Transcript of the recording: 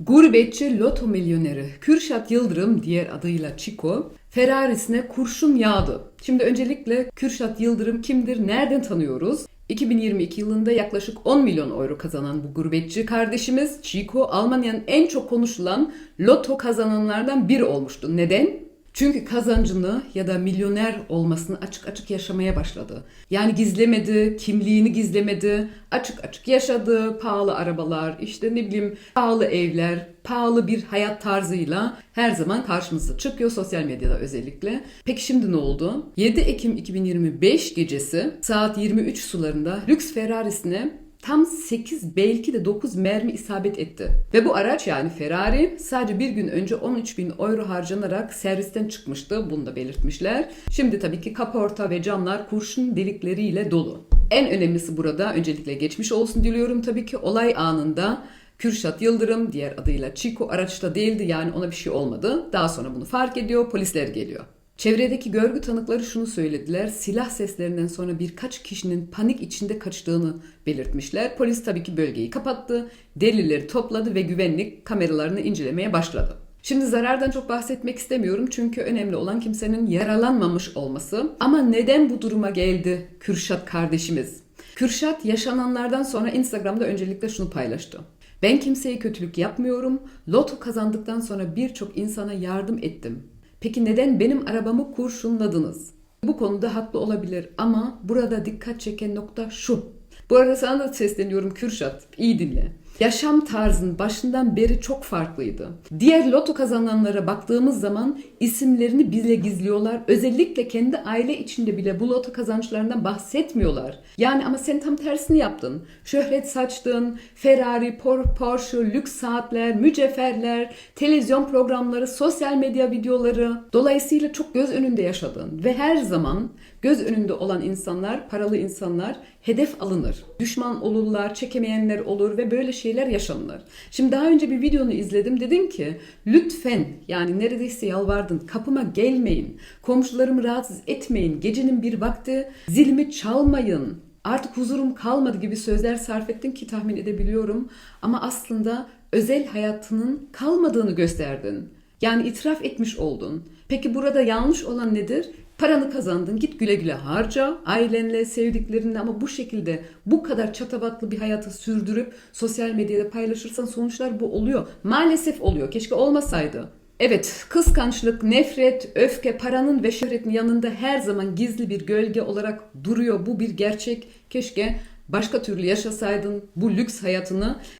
Gurbetçi loto milyoneri Kürşat Yıldırım diğer adıyla Çiko Ferrarisine kurşun yağdı. Şimdi öncelikle Kürşat Yıldırım kimdir, nereden tanıyoruz? 2022 yılında yaklaşık 10 milyon euro kazanan bu gurbetçi kardeşimiz Chico Almanya'nın en çok konuşulan loto kazananlardan biri olmuştu. Neden? Çünkü kazancını ya da milyoner olmasını açık açık yaşamaya başladı. Yani gizlemedi, kimliğini gizlemedi, açık açık yaşadı, pahalı arabalar, işte ne bileyim pahalı evler, pahalı bir hayat tarzıyla her zaman karşımıza çıkıyor sosyal medyada özellikle. Peki şimdi ne oldu? 7 Ekim 2025 gecesi saat 23 sularında lüks Ferrarisine tam 8 belki de 9 mermi isabet etti. Ve bu araç yani Ferrari sadece bir gün önce 13 bin euro harcanarak servisten çıkmıştı. Bunu da belirtmişler. Şimdi tabii ki kaporta ve camlar kurşun delikleriyle dolu. En önemlisi burada öncelikle geçmiş olsun diliyorum tabii ki olay anında Kürşat Yıldırım diğer adıyla Chico araçta değildi yani ona bir şey olmadı. Daha sonra bunu fark ediyor polisler geliyor. Çevredeki görgü tanıkları şunu söylediler. Silah seslerinden sonra birkaç kişinin panik içinde kaçtığını belirtmişler. Polis tabii ki bölgeyi kapattı, delilleri topladı ve güvenlik kameralarını incelemeye başladı. Şimdi zarardan çok bahsetmek istemiyorum çünkü önemli olan kimsenin yaralanmamış olması. Ama neden bu duruma geldi Kürşat kardeşimiz? Kürşat yaşananlardan sonra Instagram'da öncelikle şunu paylaştı. Ben kimseye kötülük yapmıyorum. Loto kazandıktan sonra birçok insana yardım ettim. Peki neden benim arabamı kurşunladınız? Bu konuda haklı olabilir ama burada dikkat çeken nokta şu. Bu arada sana da sesleniyorum Kürşat. İyi dinle. Yaşam tarzın başından beri çok farklıydı. Diğer loto kazananlara baktığımız zaman isimlerini bile gizliyorlar. Özellikle kendi aile içinde bile bu loto kazançlarından bahsetmiyorlar. Yani ama sen tam tersini yaptın. Şöhret saçtın, Ferrari, Por- Porsche, lüks saatler, mücevherler, televizyon programları, sosyal medya videoları. Dolayısıyla çok göz önünde yaşadın ve her zaman göz önünde olan insanlar, paralı insanlar hedef alınır. Düşman olurlar, çekemeyenler olur ve böyle şeyler yaşanır. Şimdi daha önce bir videonu izledim. Dedim ki lütfen yani neredeyse yalvardın kapıma gelmeyin. Komşularımı rahatsız etmeyin. Gecenin bir vakti zilimi çalmayın. Artık huzurum kalmadı gibi sözler sarf ettin ki tahmin edebiliyorum. Ama aslında özel hayatının kalmadığını gösterdin. Yani itiraf etmiş oldun. Peki burada yanlış olan nedir? Paranı kazandın git güle güle harca ailenle sevdiklerinle ama bu şekilde bu kadar çatabatlı bir hayatı sürdürüp sosyal medyada paylaşırsan sonuçlar bu oluyor. Maalesef oluyor keşke olmasaydı. Evet, kıskançlık, nefret, öfke, paranın ve şöhretin yanında her zaman gizli bir gölge olarak duruyor. Bu bir gerçek. Keşke başka türlü yaşasaydın bu lüks hayatını